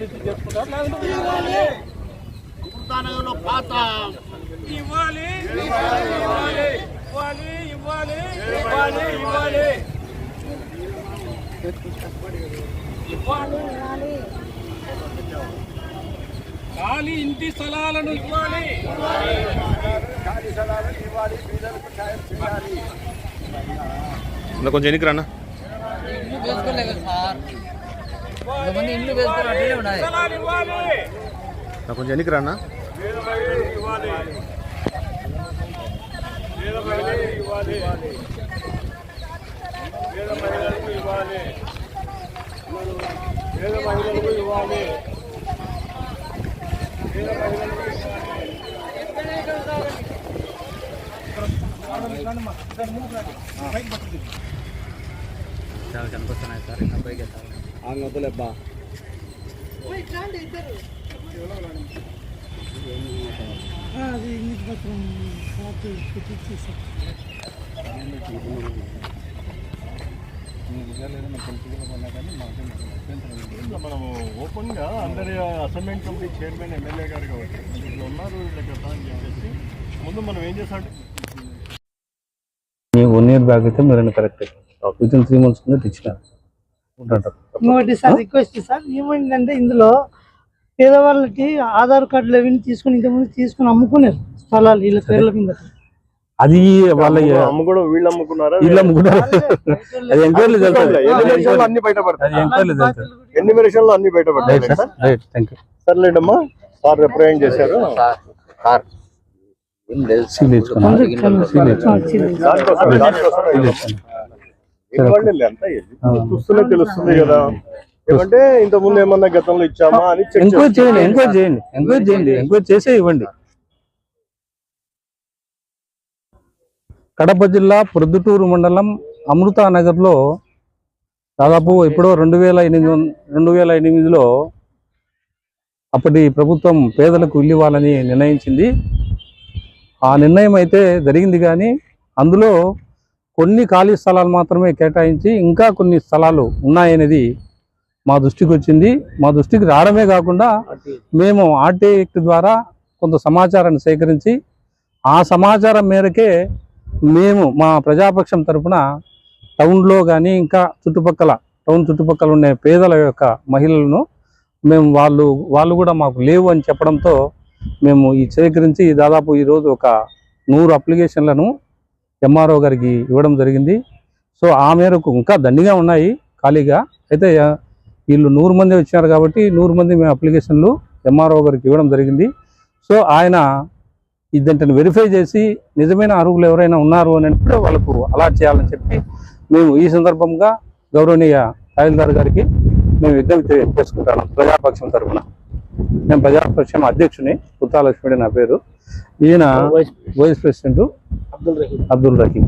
రైతులు చేసుకుంటారు ఇవ్వాలి. ఇవ్వాలి ఇవ్వాలి ఇవ్వాలి ఇవ్వాలి ఇంటి స్థలాలను ఇవ్వాలి. ఖాళీ స్థలాలను ఇవ్వాలి పేదలకు కొంచెం సార్? కొంతమంది ఇల్లు వేసుకొని అట్లనే ఉన్నాయి. స్థలాలు ఇవ్వాలి నాకు కొంచెం ఎన్నికి రానా చాలా కనిపిస్తున్నాయి సార్. ఇంకా పైకి వెళ్తాను మనము ఓపెన్గా అందరి అసైన్మెంట్ కమిటీ చైర్మన్ ఎమ్మెల్యే గారు కాబట్టి ఇట్లా ఉన్నారు కదా అని చెప్పేసి ముందు మనం ఏం చేస్తాం మీ వన్ ఇయర్ బ్యాక్ అయితే మీరు correct with in three months కింద తెచ్చిన. ఉంటారు. ఇంకోటి సార్ రిక్వెస్ట్ సార్ ఏమైందంటే ఇందులో పేదవాళ్ళకి ఆధార్ కార్డులు అవి తీసుకుని ఇంతకుముందు తీసుకుని అమ్ముకున్నారు స్థలాలు వీళ్ళ పేర్ల మీద అది వాళ్ళ అమ్ముకోవడం వీళ్ళు అమ్ముకున్నారా? ఇల్లు అమ్ముకున్నారు? అది ఎంక్వైరీ జరుగుతుంది ఎన్ని అన్ని బయటపడతాయి? ఎంక్వైరీ జరుగుతుంది ఎన్ని మిషన్లు అన్ని బయటపడతాయి? సర్లేండమ్మా. సార్ రిప్రజెంట్ చేశారు. సార్. సీల్ తెలుస్తుంది కదా. ఏమంటే ఇంత ముందు ఏమన్నా గతంలో ఇచ్చామా అని చెక్ ఎంక్వైరీ చేయండి ఎంక్వైరీ చేయండి. ఎంక్వైరీ చేయండి ఎంక్వైరీ చేసే ఇవ్వండి. కడప జిల్లా ప్రొద్దుటూరు మండలం అమృతా నగర్లో దాదాపు ఎప్పుడో రెండు వేల ఎనిమిది రెండు వేల ఎనిమిదిలో అప్పటి ప్రభుత్వం పేదలకు ఇల్లు ఇవ్వాలని నిర్ణయించింది. ఆ నిర్ణయం అయితే జరిగింది కానీ అందులో కొన్ని ఖాళీ స్థలాలు మాత్రమే కేటాయించి ఇంకా కొన్ని స్థలాలు ఉన్నాయనేది మా దృష్టికి వచ్చింది. మా దృష్టికి రావడమే కాకుండా మేము ఆర్టీఐ యాక్ట్ ద్వారా కొంత సమాచారాన్ని సేకరించి ఆ సమాచారం మేరకే మేము మా ప్రజాపక్షం తరఫున టౌన్లో కానీ ఇంకా చుట్టుపక్కల టౌన్ చుట్టుపక్కల ఉండే పేదల యొక్క మహిళలను మేము వాళ్ళు వాళ్ళు కూడా మాకు లేవు అని చెప్పడంతో మేము ఈ సేకరించి దాదాపు ఈరోజు ఒక నూరు అప్లికేషన్లను ఎంఆర్ఓ గారికి ఇవ్వడం జరిగింది. సో ఆ మేరకు ఇంకా దండిగా ఉన్నాయి ఖాళీగా. అయితే వీళ్ళు నూరు మంది వచ్చినారు కాబట్టి నూరు మంది మేము అప్లికేషన్లు ఎంఆర్ఓ గారికి ఇవ్వడం జరిగింది. సో ఆయన ఇదంటని వెరిఫై చేసి నిజమైన అర్హులు ఎవరైనా ఉన్నారు అని అంటే వాళ్ళకు అలాట్ చేయాలని చెప్పి మేము ఈ సందర్భంగా గౌరవనీయ తహసీల్దార్ గారికి మేము విజ్ఞప్తి చేసుకుంటాను ప్రజాపక్షం తరఫున నేను ప్రజాపక్షం అధ్యక్షుని. పుత్తాలక్ష్మి నా పేరు. ఈయన వైస్ ప్రెసిడెంట్. అబ్దుల్ రహీం.